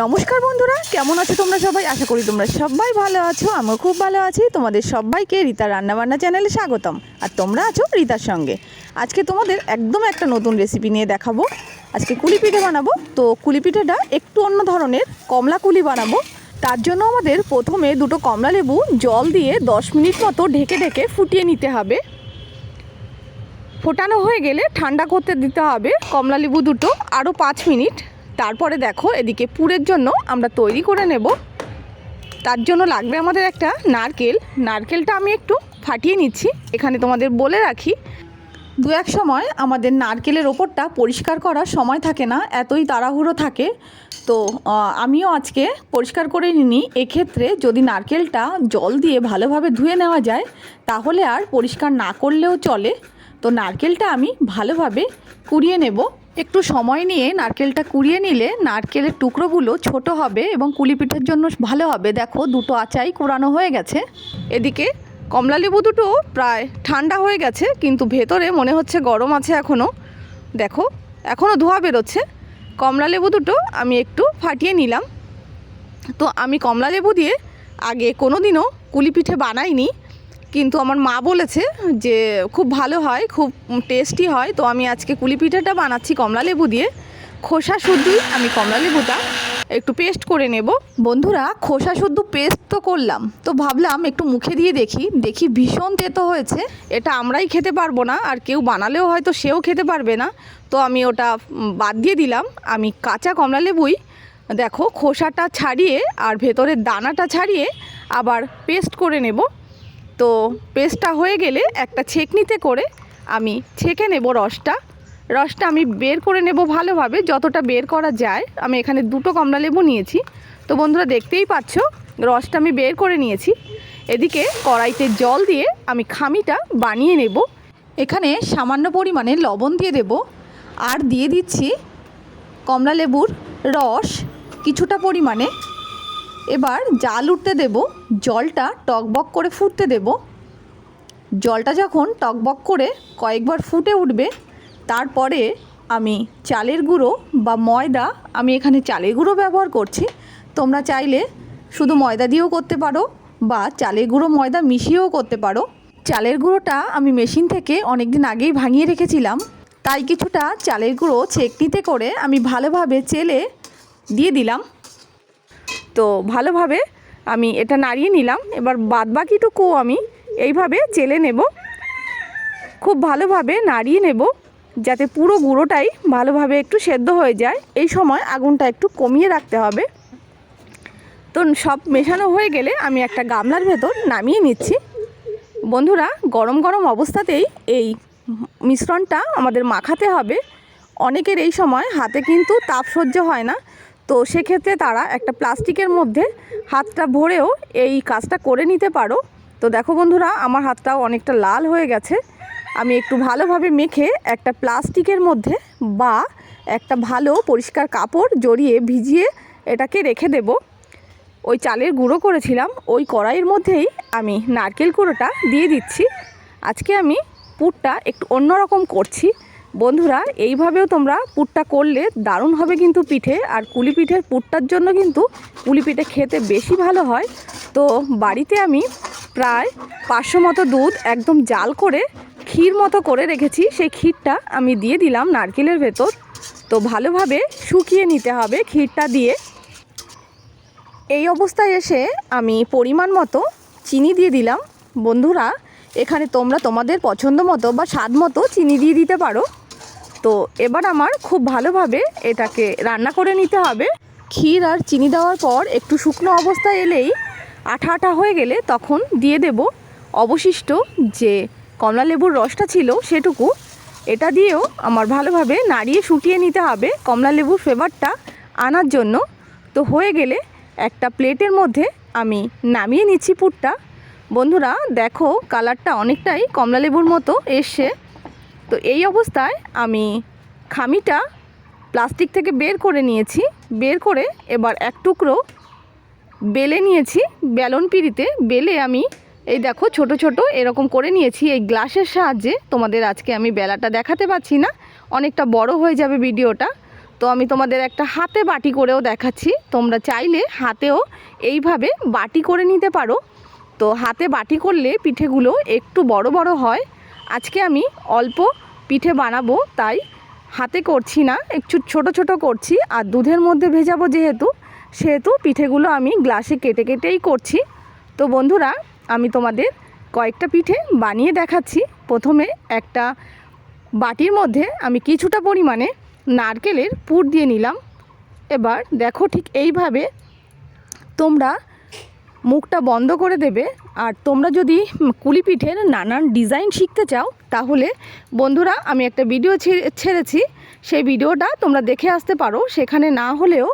নমস্কার বন্ধুরা, কেমন আছো তোমরা সবাই? আশা করি তোমরা সবাই ভালো আছো, আমিও খুব ভালো আছি। তোমাদের সবাইকে রীতা রান্নাবান্না চ্যানেলে স্বাগতম। আর তোমরা আছো রীতার সঙ্গে। আজকে তোমাদের একদম একটা নতুন রেসিপি নিয়ে দেখাবো। আজকে কুলি পিঠে বানাবো। তো কুলি পিঠেটা একটু অন্য ধরনের, কমলা কুলি বানাবো। তার জন্য আমাদের প্রথমে দুটো কমলা লেবু জল দিয়ে দশ মিনিট মতো ঢেকে ঢেকে ফুটিয়ে নিতে হবে। ফোটানো হয়ে গেলে ঠান্ডা করতে দিতে হবে কমলা লেবু দুটো, আরও পাঁচ মিনিট। তারপরে দেখো এদিকে পুরের জন্য আমরা তৈরি করে নেব। তার জন্য লাগবে আমাদের একটা নারকেল। নারকেলটা আমি একটু ফাটিয়ে নিচ্ছি। এখানে তোমাদের বলে রাখি, দু এক সময় আমাদের নারকেলের ওপরটা পরিষ্কার করার সময় থাকে না, এতই তাড়াহুড়ো থাকে। তো আমিও আজকে পরিষ্কার করে নিই। এক্ষেত্রে যদি নারকেলটা জল দিয়ে ভালোভাবে ধুয়ে নেওয়া যায়, তাহলে আর পরিষ্কার না করলেও চলে। তো নারকেলটা আমি ভালোভাবে কুড়িয়ে নেব। একটু সময় নিয়ে নারকেলটা কুড়িয়ে নিলে নারকেলের টুকরোগুলো ছোট হবে এবং কুলি পিঠের জন্য ভালো হবে। দেখো, দুটো আচাই কোরানো হয়ে গেছে। এদিকে কমলা লেবু দুটো প্রায় ঠান্ডা হয়ে গেছে, কিন্তু ভেতরে মনে হচ্ছে গরম আছে এখনও দেখো এখনও ধোয়া বেরোচ্ছে। কমলা লেবু দুটো আমি একটু ফাটিয়ে নিলাম। তো আমি কমলা লেবু দিয়ে আগে কোনো দিনও কুলিপিঠে বানাইনি। কিন্তু আমার মা বলেছে যে খুব ভালো হয়, খুব টেস্টি হয়। তো আমি আজকে কুলি পিঠাটা বানাচ্ছি কমলা লেবু দিয়ে। খোসা শুদ্ধই আমি কমলা লেবুটা একটু পেস্ট করে নেব। বন্ধুরা, খোসা শুদ্ধ পেস্ট তো করলাম। তো ভাবলাম একটু মুখে দিয়ে দেখি দেখি ভীষণ তেতো হয়েছে। এটা আমরাই খেতে পারব না, আর কেউ বানালেও হয়তো সেও খেতে পারবে না। তো আমি ওটা বাদ দিয়ে দিলাম। আমি কাঁচা কমলা লেবুই, দেখো খোসাটা ছাড়িয়ে আর ভেতরের দানাটা ছাড়িয়ে আবার পেস্ট করে নেব। তো পেস্টটা হয়ে গেলে একটা ছেঁকনিতে করে আমি ছেঁকে নেব রসটা। রসটা আমি বের করে নেব ভালোভাবে, যতটা বের করা যায়। আমি এখানে দুটো কমলা লেবু নিয়েছি। তো বন্ধুরা দেখতেই পাচ্ছ, রসটা আমি বের করে নিয়েছি। এদিকে কড়াইতে জল দিয়ে আমি খামিটা বানিয়ে নেব। এখানে সামান্য পরিমাণে লবণ দিয়ে দেব। আর দিয়ে দিচ্ছি কমলা লেবুর রস কিছুটা পরিমাণে। এবার জাল উঠতে দেব, জলটা টকবক করে ফুটতে দেব। জলটা যখন টকবক করে কয়েকবার ফুটে উঠবে, তারপরে আমি চালের গুঁড়ো বা ময়দা, আমি এখানে চালের গুঁড়ো ব্যবহার করছি। তোমরা চাইলে শুধু ময়দা দিয়েও করতে পারো বা চালের গুঁড়ো ময়দা মিশিয়েও করতে পারো। চালের গুঁড়োটা আমি মেশিন থেকে অনেক দিন আগেই ভাঙিয়ে রেখেছিলাম। তাই কিছুটা চালের গুঁড়ো ছেঁকনিতে করে আমি ভালোভাবে চেলে দিয়ে দিলাম। তো ভালোভাবে আমি এটা নাড়িয়ে নিলাম। এবার বাদ বাকিটুকু আমি এইভাবে চেলে নেব। খুব ভালোভাবে নাড়িয়ে নেব যাতে পুরো গুঁড়োটাই ভালোভাবে একটু সেদ্ধ হয়ে যায়। এই সময় আগুনটা একটু কমিয়ে রাখতে হবে। তো সব মেশানো হয়ে গেলে আমি একটা গামলার ভেতর নামিয়ে নিচ্ছি। বন্ধুরা, গরম গরম অবস্থাতেই এই মিশ্রণটা আমাদের মাখাতে হবে। অনেকের এই সময় হাতে কিন্তু তাপ সহ্য হয় না। তো সেক্ষেত্রে তারা একটা প্লাস্টিকের মধ্যে হাতটা ভরেও এই কাজটা করে নিতে পারো। তো দেখো বন্ধুরা, আমার হাতটাও অনেকটা লাল হয়ে গেছে। আমি একটু ভালোভাবে মেখে একটা প্লাস্টিকের মধ্যে বা একটা ভালো পরিষ্কার কাপড় জড়িয়ে ভিজিয়ে এটাকে রেখে দেবো। ওই চালের গুঁড়ো করেছিলাম, ওই কড়াইয়ের মধ্যেই আমি নারকেল গুঁড়োটা দিয়ে দিচ্ছি। আজকে আমি পুরটা একটু অন্যরকম করছি। বন্ধুরা, এইভাবেও তোমরা পুরটা করলে দারুণ হবে কিন্তু পিঠে, আর কুলি পিঠের পুরটার জন্য কিন্তু কুলি পিঠে খেতে বেশি ভালো হয়। তো বাড়িতে আমি প্রায় পাঁচশো মতো দুধ একদম জাল করে ক্ষীর মতো করে রেখেছি, সেই ক্ষীরটা আমি দিয়ে দিলাম নারকেলের ভেতর। তো ভালোভাবে শুকিয়ে নিতে হবে ক্ষীরটা দিয়ে। এই অবস্থায় এসে আমি পরিমাণ মতো চিনি দিয়ে দিলাম। বন্ধুরা, এখানে তোমরা তোমাদের পছন্দ মতো বা স্বাদ মতো চিনি দিয়ে দিতে পারো। তো এবার আমার খুব ভালোভাবে এটাকে রান্না করে নিতে হবে। ক্ষীর আর চিনি দেওয়ার পর একটু শুকনো অবস্থায় এলেই আঠা আঠা হয়ে গেলে তখন দিয়ে দেব অবশিষ্ট যে কমলা লেবুর রসটা ছিল সেটুকু। এটা দিয়েও আমার ভালোভাবে নাড়িয়ে শুকিয়ে নিতে হবে কমলা লেবুর ফ্লেভারটা আনার জন্য। তো হয়ে গেলে একটা প্লেটের মধ্যে আমি নামিয়ে নিচ্ছি পুরটা। বন্ধুরা, দেখো কালারটা অনেকটাই কমলা লেবুর মতো এসছে। তো এই অবস্থায় আমি খামিটা প্লাস্টিক থেকে বের করে নিয়েছি, বের করে এবার এক টুকরো বেলে নিয়েছি, বেলন পিড়িতে বেলে আমি এই দেখো ছোট ছোট এরকম করে নিয়েছি। এই গ্লাসের সাহায্যে তোমাদের আজকে আমি বেলাটা দেখাতে পাচ্ছি না, অনেকটা বড় হয়ে যাবে ভিডিওটা। তো আমি তোমাদের একটা হাতে বাটি করেও দেখাচ্ছি, তোমরা চাইলে হাতেও এইভাবে বাটি করে নিতে পারো। তো হাতে বাটি করলে পিঠেগুলো একটু বড় বড় হয় আজকে আমি অল্প পিঠে বানাবো, তাই হাতে করছি না, একটু ছোট ছোট করছি, আর দুধের মধ্যে ভেজাবো যেহেতু, সেহেতু পিঠেগুলো আমি গ্লাসে কেটে কেটেই করছি। তো বন্ধুরা, আমি তোমাদের কয়েকটা পিঠে বানিয়ে দেখাচ্ছি। প্রথমে একটা বাটির মধ্যে আমি কিছুটা পরিমাণে নারকেলের পুর দিয়ে নিলাম। এবার দেখো ঠিক এইভাবে তোমরা মুখটা বন্ধ করে দেবে। আর তোমরা যদি কুলি পিঠের নানান ডিজাইন শিখতে চাও, তাহলে বন্ধুরা, আমি একটা ভিডিও ছেড়েছি। সেই ভিডিওটা তোমরা দেখে আসতে পারো। সেখানে না হলেও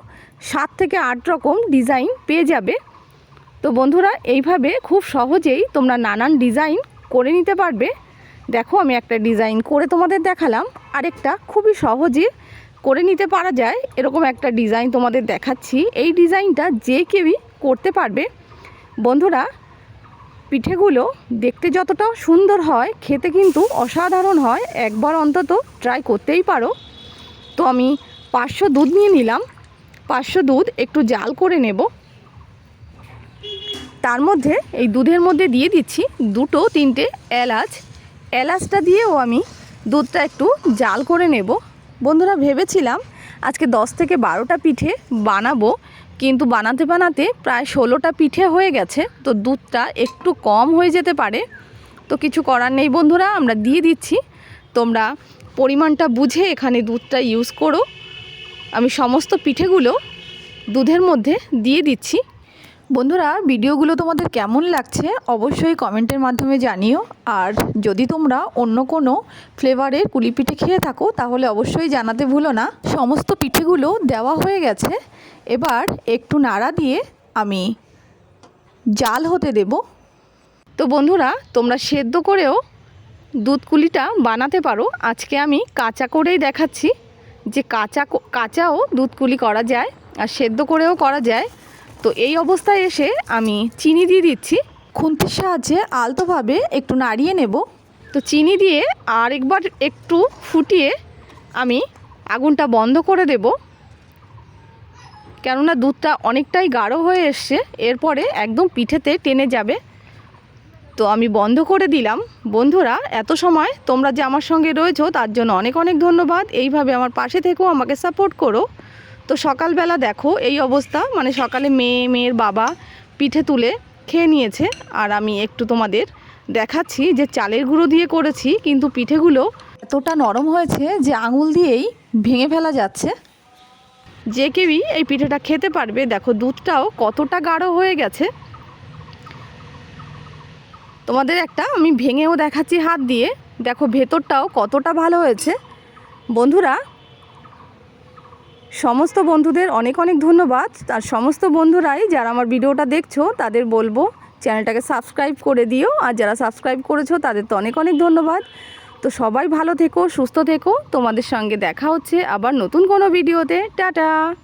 সাত থেকে আট রকম ডিজাইন পেয়ে যাবে। তো বন্ধুরা, এইভাবে খুব সহজেই তোমরা নানান ডিজাইন করে নিতে পারবে। দেখো, আমি একটা ডিজাইন করে তোমাদের দেখালাম। আরেকটা খুবই সহজে করে নিতে পারা যায়। এরকম একটা ডিজাইন তোমাদের দেখাচ্ছি। এই ডিজাইনটা যে কেউই করতে পারবে। বন্ধুরা, পিঠেগুলো দেখতে যতটা সুন্দর হয়, খেতে কিন্তু অসাধারণ হয়। একবার অন্তত ট্রাই করতেই পারো। তো আমি পাঁচশো দুধ নিয়ে নিলাম। পাঁচশো দুধ একটু জাল করে নেব। তার মধ্যে এই দুধের মধ্যে দিয়ে দিচ্ছি দুটো, তিনটে এলাচ। এলাচটা দিয়েও আমি দুধটা একটু জাল করে নেব। বন্ধুরা, ভেবেছিলাম আজকে দশ থেকে বারোটা পিঠে বানাবো। কিন্তু বানাতে বানাতে প্রায় ষোলোটা পিঠে হয়ে গেছে, তো দুধটা একটু কম হয়ে যেতে পারে। তো কিছু করার নেই বন্ধুরা, আমরা দিয়ে দিচ্ছি। তোমরা পরিমাণটা বুঝে এখানে দুধটা ইউজ করো। আমি সমস্ত পিঠেগুলো দুধের মধ্যে দিয়ে দিচ্ছি। বন্ধুরা, ভিডিওগুলো তোমাদের কেমন লাগছে অবশ্যই কমেন্টের মাধ্যমে জানিও। আর যদি তোমরা অন্য কোনো ফ্লেভারের কুলি পিঠে খেয়ে থাকো, তাহলে অবশ্যই জানাতে ভুলো না। সমস্ত পিঠেগুলো দেওয়া হয়ে গেছে। এবার একটু নাড়া দিয়ে আমি জাল হতে দেব। তো বন্ধুরা, তোমরা সেদ্ধ করেও দুধ কুলিটা বানাতে পারো। আজকে আমি কাঁচা করেই দেখাচ্ছি যে কাঁচা কাঁচাও দুধ কুলি করা যায়, আর সেদ্ধ করেও করা যায়। তো এই অবস্থায় এসে আমি চিনি দিয়ে দিচ্ছি। খুন্তির সাহায্যে আলতোভাবে একটু নাড়িয়ে নেব। তো চিনি দিয়ে আর একবার একটু ফুটিয়ে আমি আগুনটা বন্ধ করে দেব। কেননা দুধটা অনেকটাই গাঢ় হয়ে এসছে, এরপরে একদম পিঠেতে টেনে যাবে। তো আমি বন্ধ করে দিলাম। বন্ধুরা, এত সময় তোমরা যে আমার সঙ্গে রয়েছো, তার জন্য অনেক অনেক ধন্যবাদ। এইভাবে আমার পাশে থেকেও আমাকে সাপোর্ট করো। তো সকালবেলা দেখো এই অবস্থা মানে সকালে মেয়ে, মেয়ের বাবা পিঠে তুলে খেয়ে নিয়েছে। আর আমি একটু তোমাদের দেখাচ্ছি যে চালের গুঁড়ো দিয়ে করেছি, কিন্তু পিঠেগুলো এতটা নরম হয়েছে যে আঙুল দিয়েই ভেঙে ফেলা যাচ্ছে। যে কেউই এই পিঠেটা খেতে পারবে, দেখো দুধটাও কতটা গাঢ় হয়ে গেছে। তোমাদের একটা আমি ভেঙেও দেখাচ্ছি হাত দিয়ে, দেখো ভেতরটাও কতটা ভালো হয়েছে। বন্ধুরা সমস্ত বন্ধুদের অনেক অনেক ধন্যবাদ। আর সমস্ত বন্ধুরাই যারা আমার ভিডিওটা দেখছ, তাদের বলব চ্যানেলটাকে সাবস্ক্রাইব করে দিও। আর যারা সাবস্ক্রাইব করেছ, তাদের তো অনেক অনেক ধন্যবাদ। তো সবাই ভালো থেকো, সুস্থ থেকো। তোমাদের সঙ্গে দেখা হচ্ছে আবার নতুন কোনো ভিডিওতে। টাটা!